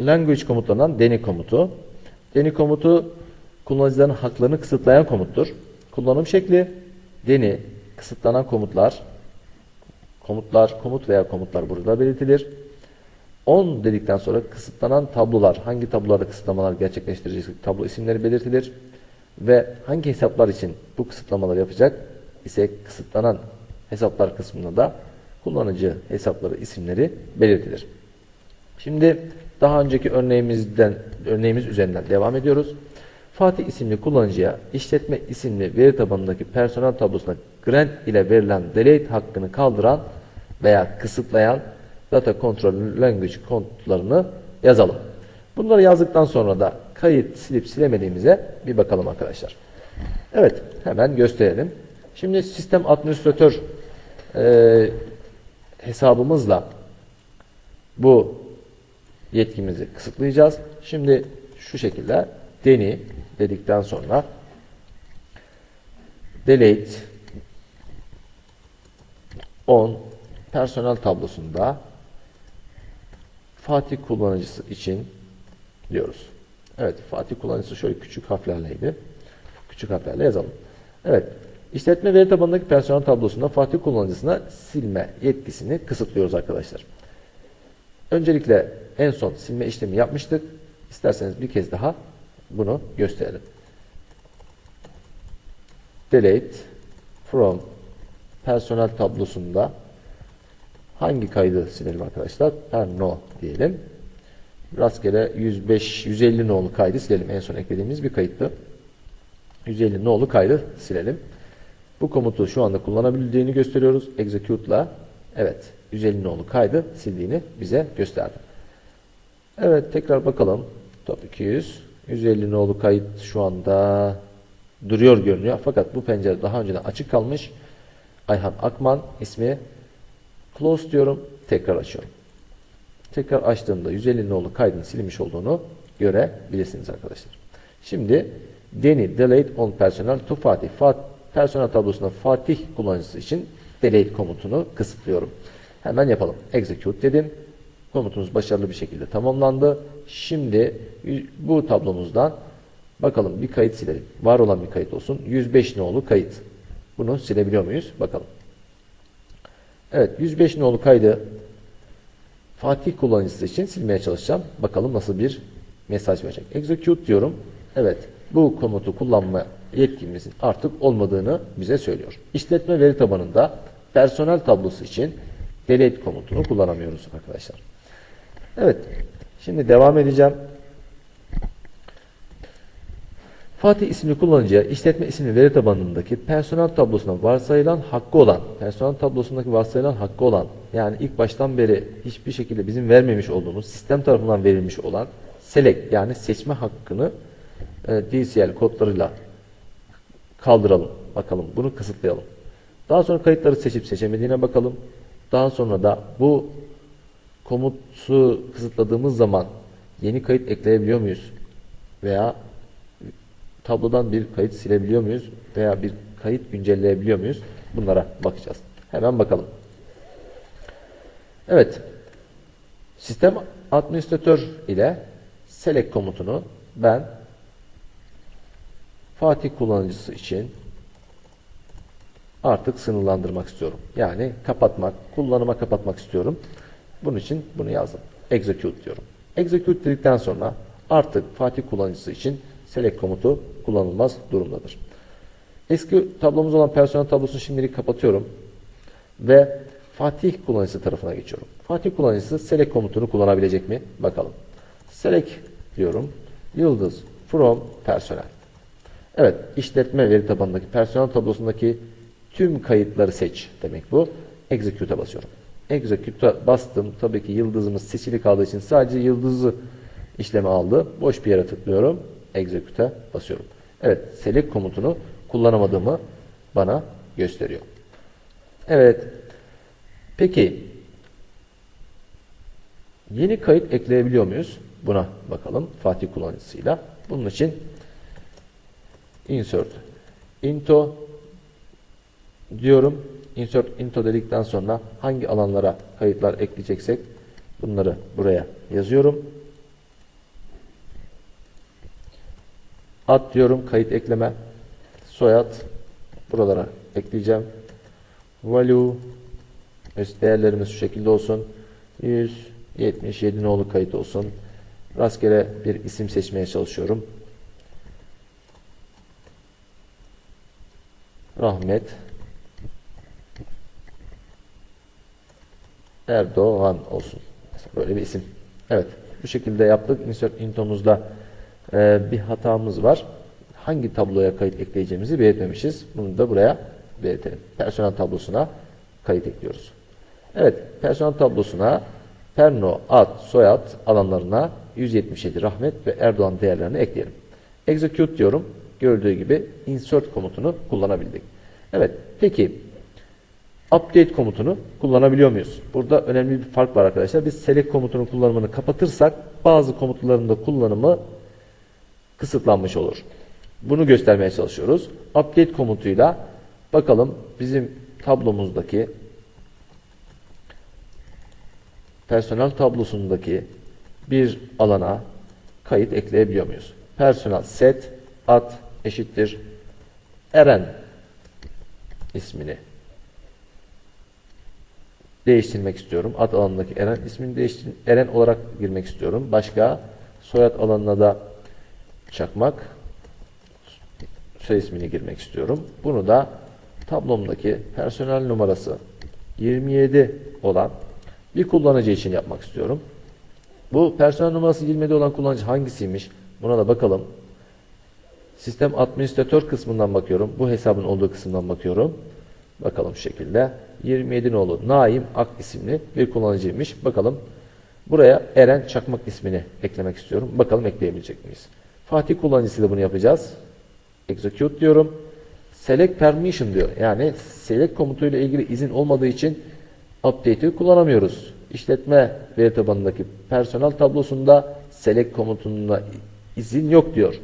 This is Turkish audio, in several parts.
language komutundan deni komutu. Deni komutu kullanıcıların haklarını kısıtlayan komuttur. Kullanım şekli deni kısıtlanan komutlar komutlar, komut veya komutlar burada belirtilir. 10 dedikten sonra kısıtlanan tablolar, hangi tablolarda kısıtlamalar gerçekleştireceksek tablo isimleri belirtilir. Ve hangi hesaplar için bu kısıtlamaları yapacak ise kısıtlanan hesaplar kısmında da kullanıcı hesapları isimleri belirtilir. Şimdi daha önceki örneğimizden örneğimiz üzerinden devam ediyoruz. Fatih isimli kullanıcıya işletme isimli veri tabanındaki personel tablosuna grant ile verilen delete hakkını kaldıran veya kısıtlayan data control language komutlarını yazalım. Bunları yazdıktan sonra da kayıt silip silemediğimize bir bakalım arkadaşlar. Evet hemen gösterelim. Şimdi sistem administratör e, hesabımızla bu yetkimizi kısıtlayacağız. Şimdi şu şekilde deni dedikten sonra delete on personel tablosunda Fatih kullanıcısı için diyoruz. Evet Fatih kullanıcısı şöyle küçük harflerleydi. Küçük harflerle yazalım. Evet işletme veri tabanındaki personel tablosunda Fatih kullanıcısına silme yetkisini kısıtlıyoruz arkadaşlar. Öncelikle en son silme işlemi yapmıştık. İsterseniz bir kez daha bunu gösterelim. Delete from personel tablosunda hangi kaydı silelim arkadaşlar? Per no diyelim. Rastgele 105 150 nolu kaydı silelim. En son eklediğimiz bir kayıttı. 150 nolu kaydı silelim. Bu komutu şu anda kullanabildiğini gösteriyoruz. Execute'la evet 150 nolu kaydı sildiğini bize gösterdi. Evet tekrar bakalım. Top 200. 150 nolu kayıt şu anda duruyor görünüyor. Fakat bu pencere daha önceden açık kalmış. Ayhan Akman ismi. Close diyorum. Tekrar açıyorum. Tekrar açtığımda 150 nolu kaydın silinmiş olduğunu görebilirsiniz arkadaşlar. Şimdi Deni delete on personel to Fatih. Fat, personel tablosunda Fatih kullanıcısı için delete komutunu kısıtlıyorum. Hemen yapalım. Execute dedim. Komutumuz başarılı bir şekilde tamamlandı. Şimdi bu tablomuzdan bakalım bir kayıt silelim. Var olan bir kayıt olsun. 105 nolu kayıt. Bunu silebiliyor muyuz? Bakalım. Evet 105 nolu kaydı Fatih kullanıcısı için silmeye çalışacağım. Bakalım nasıl bir mesaj verecek. Execute diyorum. Evet bu komutu kullanma yetkimizin artık olmadığını bize söylüyor. İşletme veri tabanında personel tablosu için delete komutunu kullanamıyoruz arkadaşlar. Evet. Şimdi devam edeceğim. Fatih isimli kullanıcıya işletme isimli veri tabanındaki personel tablosuna varsayılan hakkı olan, personel tablosundaki varsayılan hakkı olan, yani ilk baştan beri hiçbir şekilde bizim vermemiş olduğumuz, sistem tarafından verilmiş olan select yani seçme hakkını e, DCL kodlarıyla kaldıralım. Bakalım bunu kısıtlayalım. Daha sonra kayıtları seçip seçemediğine bakalım. Daha sonra da bu komutu kısıtladığımız zaman yeni kayıt ekleyebiliyor muyuz? Veya tablodan bir kayıt silebiliyor muyuz? Veya bir kayıt güncelleyebiliyor muyuz? Bunlara bakacağız. Hemen bakalım. Evet. Sistem administratör ile select komutunu ben Fatih kullanıcısı için artık sınırlandırmak istiyorum. Yani kapatmak, kullanıma kapatmak istiyorum. Bunun için bunu yazdım. Execute diyorum. Execute dedikten sonra artık Fatih kullanıcısı için select komutu kullanılmaz durumdadır. Eski tablomuz olan personel tablosunu şimdilik kapatıyorum. Ve Fatih kullanıcısı tarafına geçiyorum. Fatih kullanıcısı select komutunu kullanabilecek mi? Bakalım. Select diyorum. Yıldız from personel. Evet, işletme veri tabanındaki personel tablosundaki tüm kayıtları seç demek bu. Execute'a basıyorum. Execute'a bastım. Tabii ki yıldızımız seçili kaldığı için sadece yıldızı işleme aldı. Boş bir yere tıklıyorum. Execute'a basıyorum. Evet, select komutunu kullanamadığımı bana gösteriyor. Evet. Peki yeni kayıt ekleyebiliyor muyuz? Buna bakalım Fatih kullanıcısıyla. Bunun için insert into diyorum. Insert into dedikten sonra hangi alanlara kayıtlar ekleyeceksek bunları buraya yazıyorum. Ad diyorum kayıt ekleme. Soyad buralara ekleyeceğim. Value değerlerimiz şu şekilde olsun. 177 nolu kayıt olsun. Rastgele bir isim seçmeye çalışıyorum. Rahmet Erdoğan olsun. Böyle bir isim. Evet. Bu şekilde yaptık. Insert into'muzda e, bir hatamız var. Hangi tabloya kayıt ekleyeceğimizi belirtmemişiz. Bunu da buraya belirtelim. Personel tablosuna kayıt ekliyoruz. Evet. Personel tablosuna Perno, ad, soyad alanlarına 177 Rahmet ve Erdoğan değerlerini ekleyelim. Execute diyorum. Gördüğü gibi insert komutunu kullanabildik. Evet. Peki update komutunu kullanabiliyor muyuz? Burada önemli bir fark var arkadaşlar. Biz select komutunun kullanımını kapatırsak bazı komutların da kullanımı kısıtlanmış olur. Bunu göstermeye çalışıyoruz. Update komutuyla bakalım bizim tablomuzdaki personel tablosundaki bir alana kayıt ekleyebiliyor muyuz? Personel set ad eşittir Eren ismini değiştirmek istiyorum. Ad alanındaki Eren ismini değiştir Eren olarak girmek istiyorum. Başka soyad alanına da Çakmak soy ismini girmek istiyorum. Bunu da tablomdaki personel numarası 27 olan bir kullanıcı için yapmak istiyorum. Bu personel numarası 27 olan kullanıcı hangisiymiş? Buna da bakalım. Sistem administratör kısmından bakıyorum. Bu hesabın olduğu kısımdan bakıyorum. Bakalım şu şekilde. 27 nolu Naim Ak isimli bir kullanıcıymış. Bakalım. Buraya Eren Çakmak ismini eklemek istiyorum. Bakalım ekleyebilecek miyiz? Fatih kullanıcısıyla bunu yapacağız. Execute diyorum. Select permission diyor. Yani select komutuyla ilgili izin olmadığı için update'i kullanamıyoruz. İşletme veri tabanındaki personel tablosunda select komutunda izin yok diyor.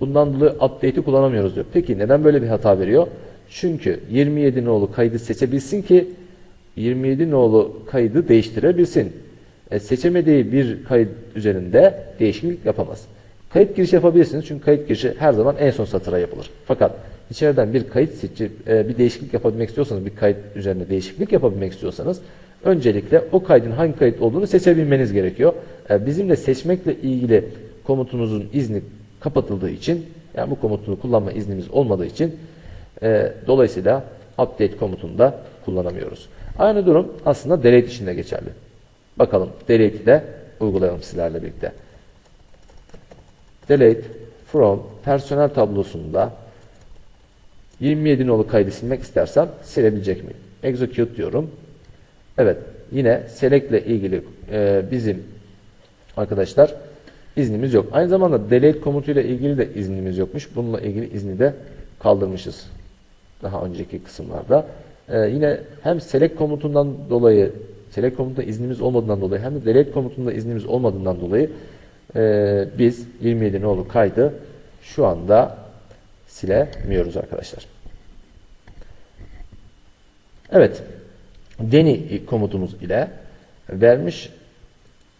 Bundan dolayı update'i kullanamıyoruz diyor. Peki neden böyle bir hata veriyor? Çünkü 27 nolu kaydı seçebilsin ki 27 nolu kaydı değiştirebilsin. E, seçemediği bir kayıt üzerinde değişiklik yapamaz. Kayıt girişi yapabilirsiniz çünkü kayıt girişi her zaman en son satıra yapılır. Fakat içeriden bir kayıt seçip e, bir değişiklik yapabilmek istiyorsanız, bir kayıt üzerinde değişiklik yapabilmek istiyorsanız öncelikle o kaydın hangi kayıt olduğunu seçebilmeniz gerekiyor. E, bizim de seçmekle ilgili komutunuzun izni kapatıldığı için, yani bu komutunu kullanma iznimiz olmadığı için e, dolayısıyla update komutunu da kullanamıyoruz. Aynı durum aslında delete için de geçerli. Bakalım delete'i de uygulayalım sizlerle birlikte. Delete from personel tablosunda 27 nolu kaydı silmek istersem silebilecek miyim? Execute diyorum. Evet yine select ile ilgili e, bizim arkadaşlar iznimiz yok. Aynı zamanda delete komutuyla ilgili de iznimiz yokmuş. Bununla ilgili izni de kaldırmışız. Daha önceki kısımlarda. Ee, yine hem select komutundan dolayı select komutunda iznimiz olmadığından dolayı hem de delete komutunda iznimiz olmadığından dolayı e, biz 27 nolu kaydı şu anda silemiyoruz arkadaşlar. Evet. Deni komutumuz ile vermiş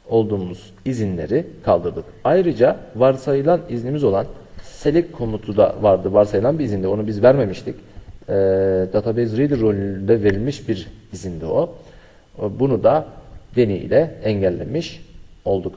olduğumuz izinleri kaldırdık. Ayrıca varsayılan iznimiz olan select komutu da vardı. Varsayılan bir izinde. Onu biz vermemiştik. Ee, database reader rolünde verilmiş bir izindi o. Bunu da deni ile engellemiş olduk